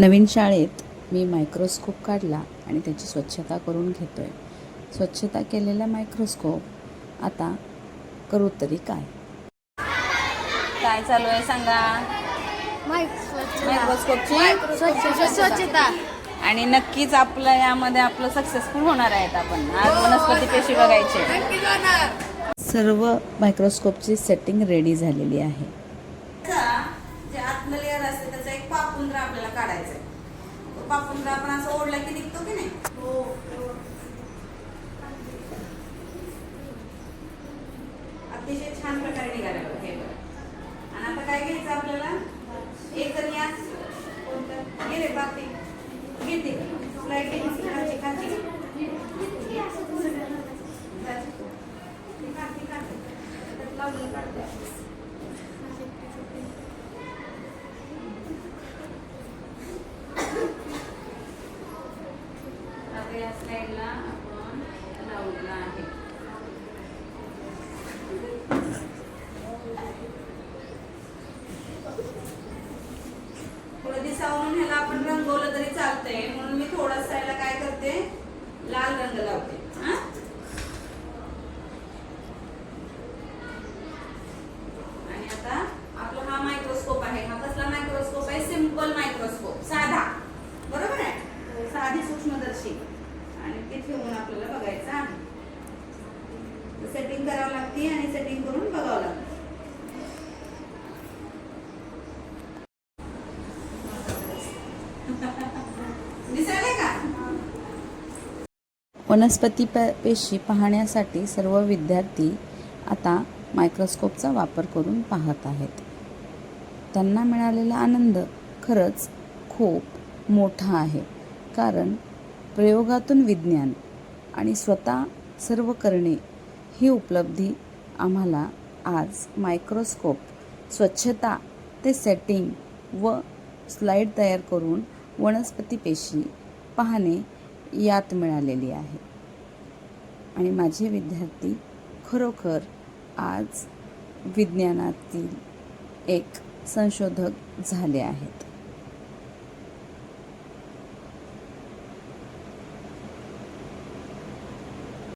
नवीन शाळेत मी मायक्रोस्कोप काढला आणि त्याची स्वच्छता करून घेतो आहे स्वच्छता केलेला मायक्रोस्कोप आता करू तरी काय? काय चालू आहे सांगा? मायक्रोस्कोपची स्वच्छता. आणि नक्कीच आपलं यामध्ये आपलं सक्सेसफुल होणार आहेत आपण. आज वनस्पती पेशी बघायचे. सर्व मायक्रोस्कोपची सेटिंग रेडी झालेली आहे. पापुंद्रा आपल्याला काढायचा आहे तो पापुंद्रा आपण असं ओढला की निघतो की नाही? अतिशय छान प्रकारे निघाला हे बघा. आणि आता काय घ्यायचं आपल्याला? एक तर या कोणतं? रे बाकी घेते. स्लाइड घ्यायची खालची काढते. आता या स्लाइडला आपण आहे. थोडं दिसावं म्हणून ह्याला आपण रंगवलं तरी चालतंय. म्हणून मी थोडासा याला काय करते? लाल रंग लावते हा? आणि आता आपला हा मायक्रोस्कोप आहे हा कसला मायक्रोस्कोप आहे सिंपल मायक्रोस्कोप साधा बरोबर आहे साधी सूक्ष्मदर्शी आणि ते ठेवून आपल्याला बघायचं आहे. सेटिंग करावं लागते आणि सेटिंग करून बघावं लागतं. वनस्पती प पेशी पाहण्यासाठी सर्व विद्यार्थी आता मायक्रोस्कोपचा वापर करून पाहत आहेत. त्यांना मिळालेला आनंद खरंच खूप मोठा आहे. कारण प्रयोगातून विज्ञान आणि स्वतः सर्व करणे ही उपलब्धी आम्हाला आज मायक्रोस्कोप स्वच्छता ते सेटिंग व स्लाईड तयार करून वनस्पती पेशी पाहणे यात मिळालेली आहे. आणि माझे विद्यार्थी खरोखर आज विज्ञानातील एक संशोधक झाले आहेत.